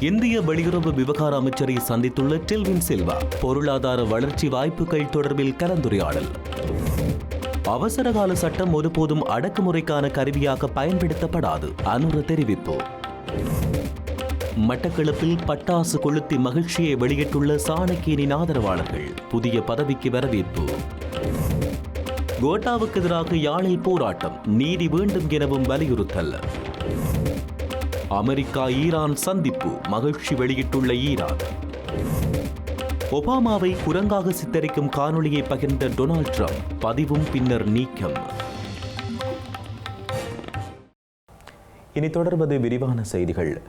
இந்திய வெளியுறவு விவகார அமைச்சரை சந்தித்துள்ள டெல்வின் சில்வா பொருளாதார வளர்ச்சி வாய்ப்புகள் தொடர்பில் கலந்துரையாடல். அவசரகால சட்டம் ஒருபோதும் அடக்குமுறைக்கான கருவியாக பயன்படுத்தப்படாது அனுர தெரிவிப்பு. மட்டக்களப்பில் பட்டாசு கொளுத்தி மகிழ்ச்சியை வெளியிட்டுள்ள சாணக்கியனின் ஆதரவாளர்கள் புதிய பதவிக்கு வரவேற்பு. கோட்டாவுக்கு எதிராக யாழில் போராட்டம் நீதி வேண்டும் எனவும் வலியுறுத்தல். அமெரிக்கா ஈரான் சந்திப்பு மகிழ்ச்சி வெளியிட்டுள்ள ஈரான். ஒபாமாவை குரங்காக சித்தரிக்கும் காணொலியை பகிர்ந்த டொனால்ட் ட்ரம்ப் பதிவும் பின்னர் நீக்கம். இனி தொடர்வது விரிவான செய்திகள்.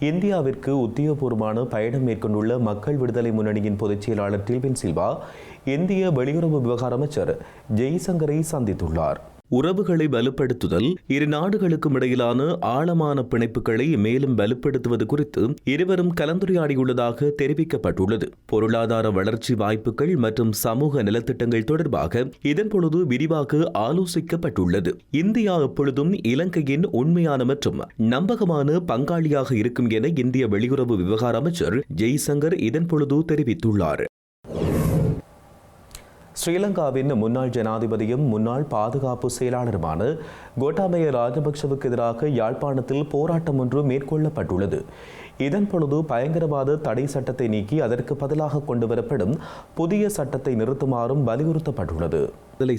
இந்தியாவிற்கு உத்தியோகபூர்வமான பயணம் மேற்கொண்டுள்ள மக்கள் விடுதலை முன்னணியின் பொதுச் செயலாளர் டில்வின் சில்வா இந்திய வெளியுறவு விவகார அமைச்சர் ஜெய்சங்கரை சந்தித்துள்ளார். உறவுகளை வலுப்படுத்துதல் இரு நாடுகளுக்கும் இடையிலான ஆழமான பிணைப்புகளை மேலும் வலுப்படுத்துவது குறித்து இருவரும் கலந்துரையாடியுள்ளதாக தெரிவிக்கப்பட்டுள்ளது. பொருளாதார வளர்ச்சி வாய்ப்புகள் மற்றும் சமூக நலத்திட்டங்கள் தொடர்பாக இதன்பொழுது விரிவாக ஆலோசிக்கப்பட்டுள்ளது. இந்தியா எப்பொழுதும் இலங்கையின் உண்மையான மற்றும் நம்பகமான பங்காளியாக இருக்கும் என இந்திய வெளியுறவு விவகார அமைச்சர் ஜெய்சங்கர் இதன்பொழுது தெரிவித்துள்ளார். ஸ்ரீலங்காவின் முன்னாள் ஜனாதிபதியும் முன்னாள் பாதுகாப்பு செயலாளருமான கோட்டாபய ராஜபக்சவுக்கு எதிராக யாழ்ப்பாணத்தில் போராட்டம் ஒன்று மேற்கொள்ளப்பட்டுள்ளது. இதன் பொழுது பயங்கரவாத தடை சட்டத்தை நீக்கி அதற்கு பதிலாக கொண்டுவரப்படும் புதிய சட்டத்தை நிறுத்துமாறும் வலியுறுத்தப்பட்டுள்ளது.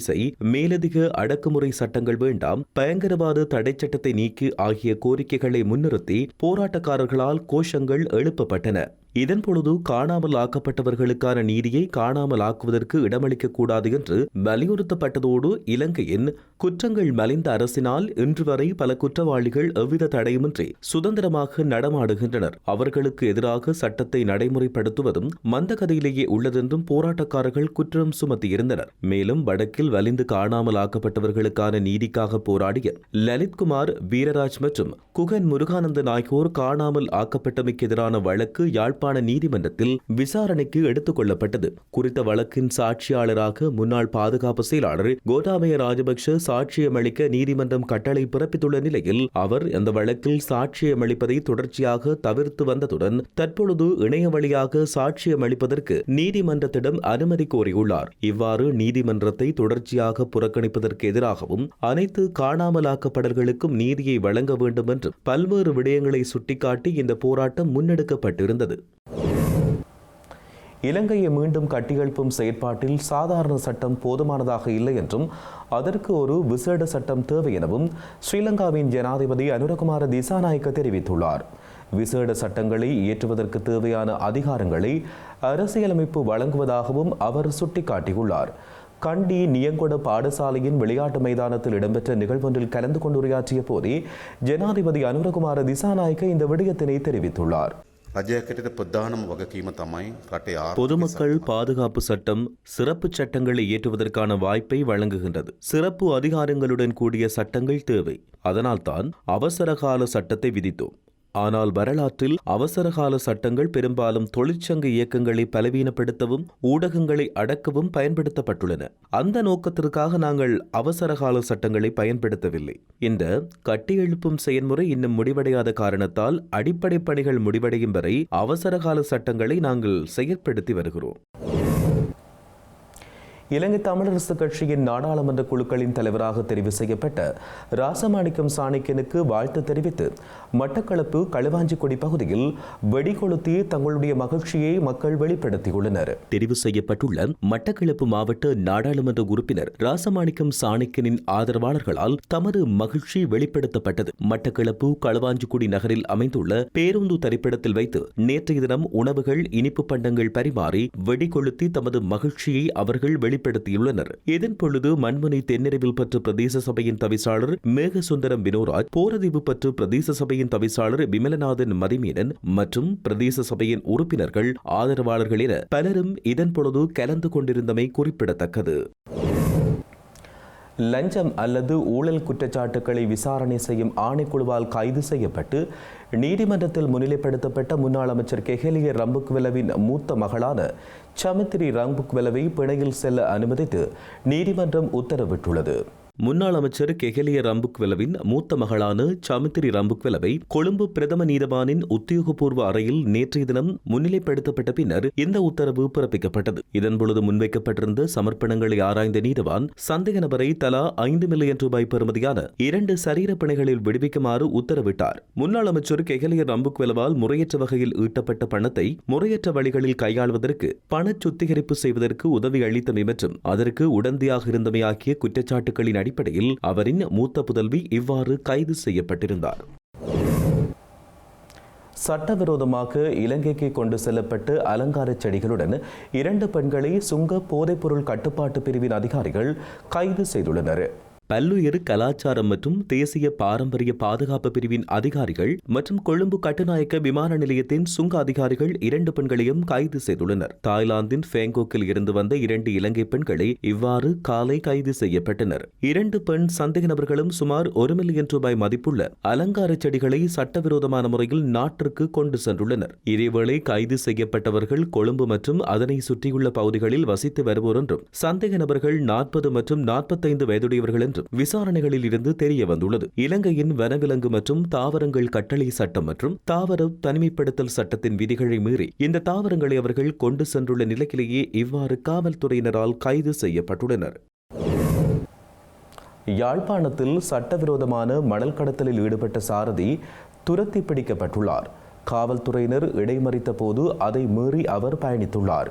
செய் மேலதிக அடக்குமுறை சட்டங்கள் வேண்டாம் பயங்கரவாத தடை சட்டத்தை நீக்கி ஆகிய கோரிக்கைகளை முன்னிறுத்தி போராட்டக்காரர்களால் கோஷங்கள் எழுப்பப்பட்டன. இதன் பொழுது காணாமல் ஆக்கப்பட்டவர்களுக்கான நீதியை காணாமல் ஆக்குவதற்கு இடமளிக்க கூடாது என்று வலியுறுத்தப்பட்டதோடு இலங்கையின் குற்றங்கள் மலிந்த அரசினால் இன்று வரை பல குற்றவாளிகள் எவ்வித தடையுமின்றி சுதந்திரமாக நடமாடுகின்றனர். அவர்களுக்கு எதிராக சட்டத்தை நடைமுறைப்படுத்துவதும் மந்தகதையிலேயே உள்ளதென்றும் போராட்டக்காரர்கள் குற்றம் சுமத்தியிருந்தனர். மேலும் வடக்கில் வலிந்து காணாமல் ஆக்கப்பட்டவர்களுக்கான நீதிக்காக போராடிய லலித்குமார் வீரராஜ் மற்றும் குகன் முருகானந்தன் ஆகியோர் காணாமல் ஆக்கப்பட்டமைக்கு எதிரான வழக்கு யாழ்ப்பாண நீதிமன்றத்தில் விசாரணைக்கு எடுத்துக் கொள்ளப்பட்டது. குறித்த வழக்கின் சாட்சியாளராக முன்னாள் பாதுகாப்பு செயலாளர் கோட்டாபய ராஜபக்ஷ சாட்சியம் அளிக்க நீதிமன்றம் கட்டளை பிறப்பித்துள்ள நிலையில் அவர் அந்த வழக்கில் சாட்சியம் அளிப்பதை தொடர்ச்சியாக தவிர்த்து வந்ததுடன் தற்பொழுது இணைய வழியாக சாட்சியம் அளிப்பதற்கு நீதிமன்றத்திடம் அனுமதி கோரியுள்ளார். இவ்வாறு நீதிமன்றத்தை தொடர்ச்சியாக புறக்கணிப்பதற்கு எதிராகவும் அனைத்து காணாமலாக்கப்படல்களுக்கும் நீதியை வழங்க வேண்டும் என்று பல்வேறு விடயங்களை சுட்டிக்காட்டி இந்த போராட்டம் முன்னெடுக்கப்பட்டிருந்தது. இலங்கையை மீண்டும் கட்டியெழுப்பும் செயற்பாட்டில் சாதாரண சட்டம் போதுமானதாக இல்லை என்றும் அதற்கு ஒரு விசேட சட்டம் தேவை எனவும் ஸ்ரீலங்காவின் ஜனாதிபதி அனுரகுமார திசாநாயக்க தெரிவித்துள்ளார். விசேட சட்டங்களை இயற்றுவதற்கு தேவையான அதிகாரங்களை அரசியலமைப்பு வழங்குவதாகவும் அவர் சுட்டிக்காட்டியுள்ளார். கண்டி நியங்கொட பாடசாலையின் விளையாட்டு மைதானத்தில் இடம்பெற்ற நிகழ்வொன்றில் கலந்து கொண்டு உரையாற்றிய போதே ஜனாதிபதி அனுரகுமார திசாநாயக்க இந்த விடயத்தினை தெரிவித்துள்ளார். பொதுமக்கள் பாதுகாப்பு சட்டம் சிறப்பு சட்டங்களை இயற்றுவதற்கான வாய்ப்பை வழங்குகின்றது. சிறப்பு அதிகாரங்களுடன் கூடிய சட்டங்கள் தேவை. அதனால்தான் அவசரகால சட்டத்தை விதித்தோம். ஆனால் வரலாற்றில் அவசரகால சட்டங்கள் பெரும்பாலும் தொழிற்சங்க இயக்கங்களை பலவீனப்படுத்தவும் ஊடகங்களை அடக்கவும் பயன்படுத்தப்பட்டுள்ளன. அந்த நோக்கத்திற்காக நாங்கள் அவசரகால சட்டங்களை பயன்படுத்தவில்லை. இந்த கட்டியெழுப்பும் செயல்முறை இன்னும் முடிவடையாத காரணத்தால் அடிப்படை பணிகள் முடிவடையும் வரை அவசரகால சட்டங்களை நாங்கள் செயற்படுத்தி வருகிறோம். இலங்கை தமிழரசு கட்சியின் நாடாளுமன்ற குழுக்களின் தலைவராக தெரிவு செய்யப்பட்ட ராசமாணிக்கம் சாணிக்கனுக்கு வாழ்த்து தெரிவித்து மட்டக்களப்பு களுவாஞ்சிக்குடி பகுதியில் வெடிகொளுத்தி தங்களுடைய மகிழ்ச்சியை மக்கள் வெளிப்படுத்தியுள்ளனர். தெரிவு செய்யப்பட்டுள்ள மட்டக்களப்பு மாவட்ட நாடாளுமன்ற உறுப்பினர் ராசமாணிக்கம் சாணிக்கனின் ஆதரவாளர்களால் தமது மகிழ்ச்சி வெளிப்படுத்தப்பட்டது. மட்டக்களப்பு களுவாஞ்சிக்குடி நகரில் அமைந்துள்ள பேருந்து தரிப்பிடத்தில் வைத்து நேற்றைய தினம் உணவுகள் இனிப்பு பண்டங்கள் பரிமாறி வெடிகொளுத்தி தமது மகிழ்ச்சியை அவர்கள் வெளி வெளிப்படுத்தியுள்ளனர். இதன் பொழுது மண்முனை தென்னிறைவில் பற்று பிரதேச சபையின் தவிசாளர் மேகசுந்தரம் வினோராஜ் போரதீவு பற்று பிரதேச சபையின் தவிசாளர் விமலநாதன் மதிமீனன் மற்றும் பிரதேச சபையின் உறுப்பினர்கள் ஆதரவாளர்கள் என பலரும் இதன் பொழுது கலந்து கொண்டிருந்தமை குறிப்பிடத்தக்கது. லஞ்சம் அல்லது ஊழல் குற்றச்சாட்டுக்களை விசாரணை செய்யும் ஆணைக்குழுவால் கைது செய்யப்பட்டு நீதிமன்றத்தில் முன்னிலைப்படுத்தப்பட்ட முன்னாள் அமைச்சர் கெஹலிய ரம்புக்வெலவின் மூத்த மகளான சமித்திரி ரம்புக்வெலவை பிணையில் செல்ல அனுமதித்து நீதிமன்றம் உத்தரவிட்டுள்ளது. முன்னாள் அமைச்சர் கெஹலிய ரம்புக்வெலவின் மூத்த மகளான சமித்திரி ரம்புக்வெலவை கொழும்பு பிரதம நீதவானின் உத்தியோகபூர்வ அறையில் நேற்றைய தினம் முன்னிலைப்படுத்தப்பட்ட பின்னர் இந்த உத்தரவு பிறப்பிக்கப்பட்டது. இதன்பொழுது முன்வைக்கப்பட்டிருந்த சமர்ப்பணங்களை ஆராய்ந்த நீதவான் சந்தேக நபரை தலா ஐந்து மில்லியன் ரூபாய் பெறுமதியான இரண்டு சரீர பிணைகளில் விடுவிக்குமாறு உத்தரவிட்டார். முன்னாள் அமைச்சர் கெஹலிய ரம்புக்வெலவால் முறையற்ற வகையில் ஈட்டப்பட்ட பணத்தை முறையற்ற வழிகளில் கையாள்வதற்கு பண சுத்திகரிப்பு செய்வதற்கு உதவி அளித்தமை மற்றும் அதற்கு உடந்தையாக இருந்தமை ஆகிய குற்றச்சாட்டுகளின் அடிப்படையில் அவரின் மூத்த புதல்வி இவ்வாறு கைது செய்யப்பட்டிருந்தார். சட்டவிரோதமாக இலங்கைக்கு கொண்டு செல்லப்பட்டு அலங்கார செடிகளுடன் இரண்டு பெண்களை சுங்க போதைப்பொருள் கட்டுப்பாட்டு பிரிவின் அதிகாரிகள் கைது செய்துள்ளனர். பல்லுயிர் கலாச்சாரம் மற்றும் தேசிய பாரம்பரிய பாதுகாப்பு பிரிவின் அதிகாரிகள் மற்றும் கொழும்பு கட்டுநாயக்க விமான நிலையத்தின் சுங்க அதிகாரிகள் இரண்டு பெண்களையும் கைது செய்துள்ளனர். தாய்லாந்தின் ஃபேங்கோக்கில் இருந்து வந்த இரண்டு இலங்கை பெண்களை இவ்வாறு காலை கைது செய்யப்பட்டனர். இரண்டு பெண் சந்தேக நபர்களும் சுமார் ஒரு மில்லியன் ரூபாய் மதிப்புள்ள அலங்கார செடிகளை சட்டவிரோதமான முறையில் நாட்டிற்கு கொண்டு சென்றுள்ளனர். இதேவேளை கைது செய்யப்பட்டவர்கள் கொழும்பு மற்றும் அதனை சுற்றியுள்ள பகுதிகளில் வசித்து வருவோர் என்றும் சந்தேக நபர்கள் நாற்பது மற்றும் நாற்பத்தைந்து வயதுடையவர்கள் என்றும் விசாரணைகளில் இருந்து தெரிய வந்துள்ளது. இலங்கையின் வனவிலங்கு மற்றும் தாவரங்கள் கட்டளை சட்டம் மற்றும் தாவர தனிமைப்படுத்தல் சட்டத்தின் விதிகளை மீறி இந்த தாவரங்களை அவர்கள் கொண்டு சென்றுள்ள நிலையிலேயே இவ்வாறு காவல்துறையினரால் கைது செய்யப்பட்டுள்ளனர். யாழ்ப்பாணத்தில் சட்டவிரோதமான மணல் கடத்தலில் ஈடுபட்ட சாரதி துரத்தி பிடிக்கப்பட்டுள்ளார். காவல்துறையினர் இடைமறித்த போது அதை மீறி அவர் பயணித்துள்ளார்.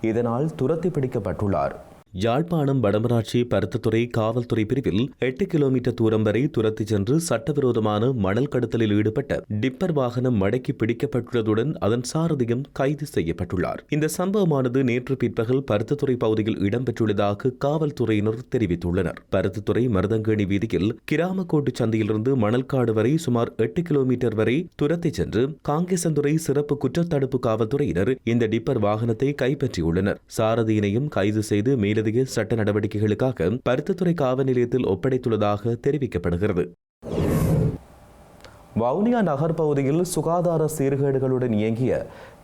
இதனால் துரத்தி பிடிக்கப்பட்டுள்ளார். யாழ்ப்பாணம் வடமராட்சி பருத்தத்துறை காவல்துறை பிரிவில் எட்டு கிலோமீட்டர் தூரம் வரை துரத்தி சென்று சட்டவிரோதமான மணல் கடத்தலில் ஈடுபட்ட டிப்பர் வாகனம் மடக்கி பிடிக்கப்பட்டுள்ளதுடன் அதன் சாரதியும் கைது செய்யப்பட்டுள்ளார். இந்த சம்பவமானது நேற்று பிற்பகல் பருத்தத்துறை பகுதியில் இடம்பெற்றுள்ளதாக காவல்துறையினர் தெரிவித்துள்ளனர். பருத்தத்துறை மருதங்கேணி வீதியில் கிராமக்கோட்டு சந்தையிலிருந்து மணல்காடு வரை சுமார் எட்டு கிலோமீட்டர் வரை துரத்தி சென்று காங்கேசந்துறை சிறப்பு குற்றத்தடுப்பு காவல்துறையினர் இந்த டிப்பர் வாகனத்தை கைப்பற்றியுள்ளனர். சாரதியினையும் கைது செய்து மேலதிக சட்ட நடவடிக்கைகளுக்காக பருத்தத்துறை காவல் நிலையத்தில் ஒப்படைத்துள்ளதாக தெரிவிக்கப்படுகிறது. வவுனியா நகர் பகுதியில் சுகாதார சீர்கேடுகளுடன் இயங்கிய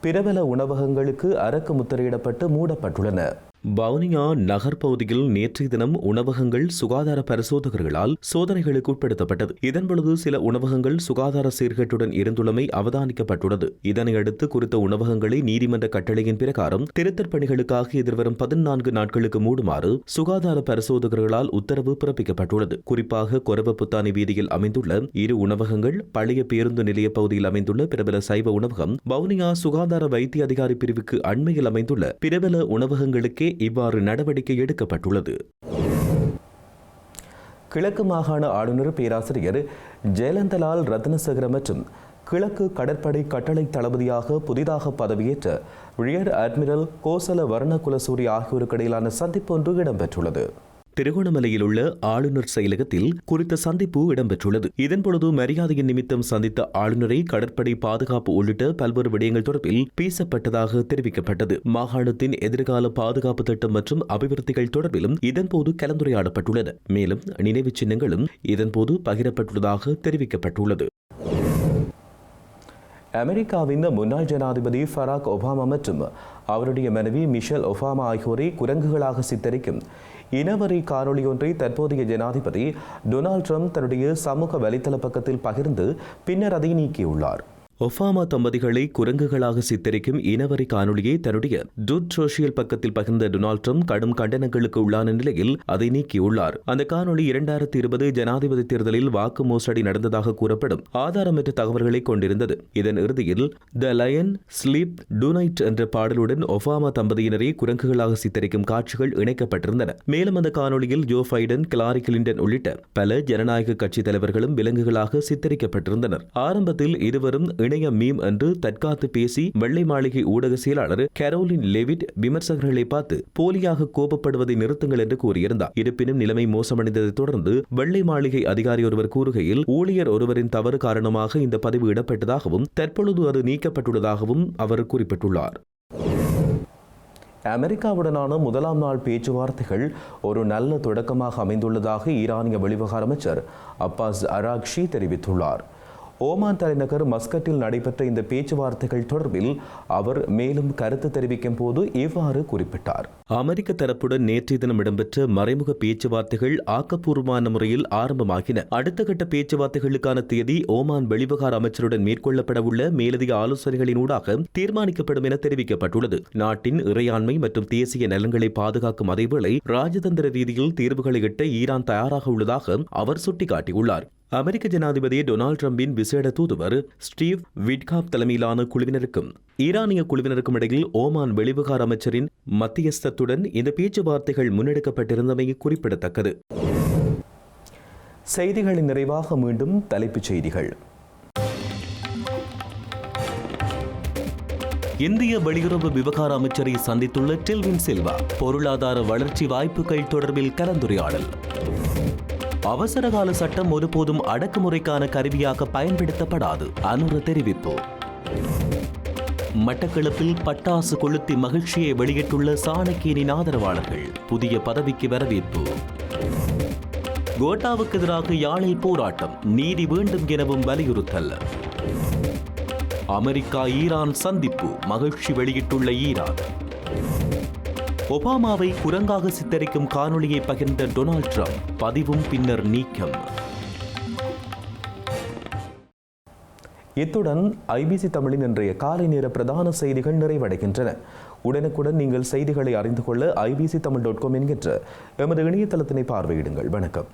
பிரபல உணவகங்களுக்கு அரக்கு முத்திரையிடப்பட்டு மூடப்பட்டுள்ளன. வவுனியா நகர் பகுதியில் நேற்றைய தினம் உணவகங்கள் சுகாதார பரிசோதகர்களால் சோதனைகளுக்கு உட்படுத்தப்பட்டது. இதன்பொழுது சில உணவகங்கள் சுகாதார சீர்கேட்டுடன் இருந்துள்ளமை அவதானிக்கப்பட்டுள்ளது. இதனையடுத்து குறித்த உணவகங்களை நீதிமன்ற கட்டளையின் பிரகாரம் திருத்தற் பணிகளுக்காக எதிர்வரும் பதினான்கு நாட்களுக்கு மூடுமாறு சுகாதார பரிசோதகர்களால் உத்தரவு பிறப்பிக்கப்பட்டுள்ளது. குறிப்பாக கொரவப்புத்தானி வீதியில் அமைந்துள்ள இரு உணவகங்கள் பழைய பேருந்து நிலைய பகுதியில் அமைந்துள்ள பிரபல சைவ உணவகம் வவுனியா சுகாதார வைத்திய அதிகாரி பிரிவுக்கு அண்மையில் அமைந்துள்ள பிரபல உணவகங்களுக்கே இவ்வாறு நடவடிக்கை எடுக்கப்பட்டுள்ளது. கிழக்கு மாகாண ஆளுநர் பேராசிரியர் ஜெயலந்தலால் ரத்னசேகர மற்றும் கிழக்கு கடற்படை கட்டளை தளபதியாக புதிதாக பதவியேற்ற ரியர் அட்மிரல் கோசல வர்ணகுலசூரி ஆகியோருக்கு இடையிலான சந்திப்பு ஒன்று இடம்பெற்றுள்ளது. திருகோணமலையில் உள்ள ஆளுநர் செயலகத்தில் குறித்த சந்திப்பு இடம்பெற்றுள்ளது. இதன்பொழுது மரியாதையின் நிமித்தம் சந்தித்த ஆளுநரை கடற்படை பாதுகாப்பு உள்ளிட்ட பல்வேறு விடயங்கள் தொடர்பில் பேசப்பட்டதாக தெரிவிக்கப்பட்டது. மாகாணத்தின் எதிர்கால பாதுகாப்பு திட்டம் மற்றும் அபிவிருத்திகள் தொடர்பிலும் இதன்போது கலந்துரையாடப்பட்டுள்ளது. மேலும் நினைவுச் சின்னங்களும் இதன்போது பகிரப்பட்டுள்ளதாக தெரிவிக்கப்பட்டுள்ளது. அமெரிக்காவின் முன்னாள் ஜனாதிபதி ஃபராக் ஒபாமா மற்றும் அவருடைய மனைவி மிஷல் ஒபாமா ஆகியோரை குரங்குகளாக சித்தரிக்கும் இனவரி காணொளியொன்றை தற்போதைய ஜனாதிபதி டொனால்ட் ட்ரம்ப் தன்னுடைய சமூக வலைத்தள பக்கத்தில் பகிர்ந்து பின்னர் அதை நீக்கியுள்ளார். ஒஃபாமா தம்பதிகளை குரங்குகளாக சித்தரிக்கும் இனவரி காணொளியை தன்னுடைய டுட் சோசியல் பக்கத்தில் பகிர்ந்த டொனால்ட் ட்ரம்ப் கடும் கண்டனங்களுக்கு உள்ளான நிலையில் அதை நீக்கியுள்ளார். அந்த காணொளி இரண்டாயிரத்தி இருபது ஜனாதிபதி தேர்தலில் வாக்கு மோசடி நடந்ததாக கூறப்படும் ஆதாரமற்ற தகவல்களை கொண்டிருந்தது. இதன் இறுதியில் த லயன் ஸ்லீப் டூனைட் என்ற பாடலுடன் ஒஃபாமா தம்பதியினரை குரங்குகளாக சித்தரிக்கும் காட்சிகள் இணைக்கப்பட்டிருந்தன. மேலும் அந்த காணொளியில் ஜோ பைடன் கிளாரி கிளின்டன் உள்ளிட்ட பல ஜனநாயக கட்சி தலைவர்களும் விலங்குகளாக சித்தரிக்கப்பட்டிருந்தனர். ஆரம்பத்தில் இருவரும் இணைய மீம் என்று தற்காத்து பேசி வெள்ளை மாளிகை ஊடக செயலாளர் கரோலின் லெவிட் விமர்சகர்களை பார்த்து போலியாக கோபப்படுவதை நிறுத்துங்கள் என்று கூறியிருந்தார். இருப்பினும் நிலைமை மோசமடைந்ததை தொடர்ந்து வெள்ளை மாளிகை அதிகாரி ஒருவர் கூறுகையில் ஊழியர் ஒருவரின் தவறு காரணமாக இந்த பதிவு இடப்பட்டதாகவும் தற்பொழுது அது நீக்கப்பட்டுள்ளதாகவும் அவர் குறிப்பிட்டுள்ளார். அமெரிக்காவுடனான முதலாம் நாள் பேச்சுவார்த்தைகள் ஒரு நல்ல தொடக்கமாக அமைந்துள்ளதாக ஈரானிய வெளிவிவகார அமைச்சர் அப்பாஸ் அராக்ஷி தெரிவித்துள்ளார். ஓமான் தலைநகர் மஸ்கட்டில் நடைபெற்ற இந்த பேச்சுவார்த்தைகள் தொடர்பில் அவர் மேலும் கருத்து தெரிவிக்கும் போது இவ்வாறு குறிப்பிட்டார். அமெரிக்க தரப்புடன் நேற்றைய தினம் இடம்பெற்ற மறைமுக பேச்சுவார்த்தைகள் ஆக்கப்பூர்வமான முறையில் ஆரம்பமாகின. அடுத்த கட்ட பேச்சுவார்த்தைகளுக்கான தேதி ஓமான் வெளிவகார அமைச்சருடன் மேற்கொள்ளப்படவுள்ள மேலதிக ஆலோசனைகளினூடாக தீர்மானிக்கப்படும் என தெரிவிக்கப்பட்டுள்ளது. நாட்டின் இறையாண்மை மற்றும் தேசிய நலன்களை பாதுகாக்கும் அதேவேளை ராஜதந்திர ரீதியில் தீர்வுகளை எட்ட ஈரான் தயாராக உள்ளதாக அவர் சுட்டிக்காட்டியுள்ளார். அமெரிக்க ஜனாதிபதி டொனால்டு டிரம்பின் விசேட தூதுவர் ஸ்டீவ் விட்காப் தலைமையிலான குழுவினருக்கும் ஈரானிய குழுவினருக்கும் இடையில் ஓமான் வெளிவிகார அமைச்சரின் மத்தியஸ்தத்துடன் இந்த பேச்சுவார்த்தைகள் முன்னெடுக்கப்பட்டிருந்தமை குறிப்பிடத்தக்கது. செய்திகளின் நிறைவாக மீண்டும் தலைப்புச் செய்திகள். இந்திய வெளியுறவு விவகார அமைச்சரை சந்தித்துள்ள டில்வின் சில்வா பொருளாதார வளர்ச்சி வாய்ப்புகள் தொடர்பில் கலந்துரையாடல். அவசரகால சட்டம் ஒருபோதும் அடக்குமுறைக்கான கருவியாக பயன்படுத்தப்படாது அனுர தெரிவிப்பு. மட்டக்களப்பில் பட்டாசு கொளுத்தி மகிழ்ச்சியை வெளியிட்டுள்ள சாணக்கியனின் ஆதரவாளர்கள் புதிய பதவிக்கு வரவேற்பு. கோட்டாவுக்கு எதிராக யாழில் போராட்டம் நீதி வேண்டும் எனவும் வலியுறுத்தல். அமெரிக்கா ஈரான் சந்திப்பு மகிழ்ச்சி வெளியிட்டுள்ள ஈரான். ஒபாமாவை குரங்காக சித்தரிக்கும் காணொளியை பகிர்ந்த டொனால்ட் ட்ரம்ப் பதிவும் பின்னர் நீக்கம். இத்துடன் ஐபிசி தமிழின் இன்றைய காலை நேர பிரதான செய்திகள் நிறைவடைகின்றன. உடனுக்குடன் நீங்கள் செய்திகளை அறிந்து கொள்ள ஐபிசி தமிழ் டாட் காம் என்கின்ற எமது இணையதளத்தினை பார்வையிடுங்கள். வணக்கம்.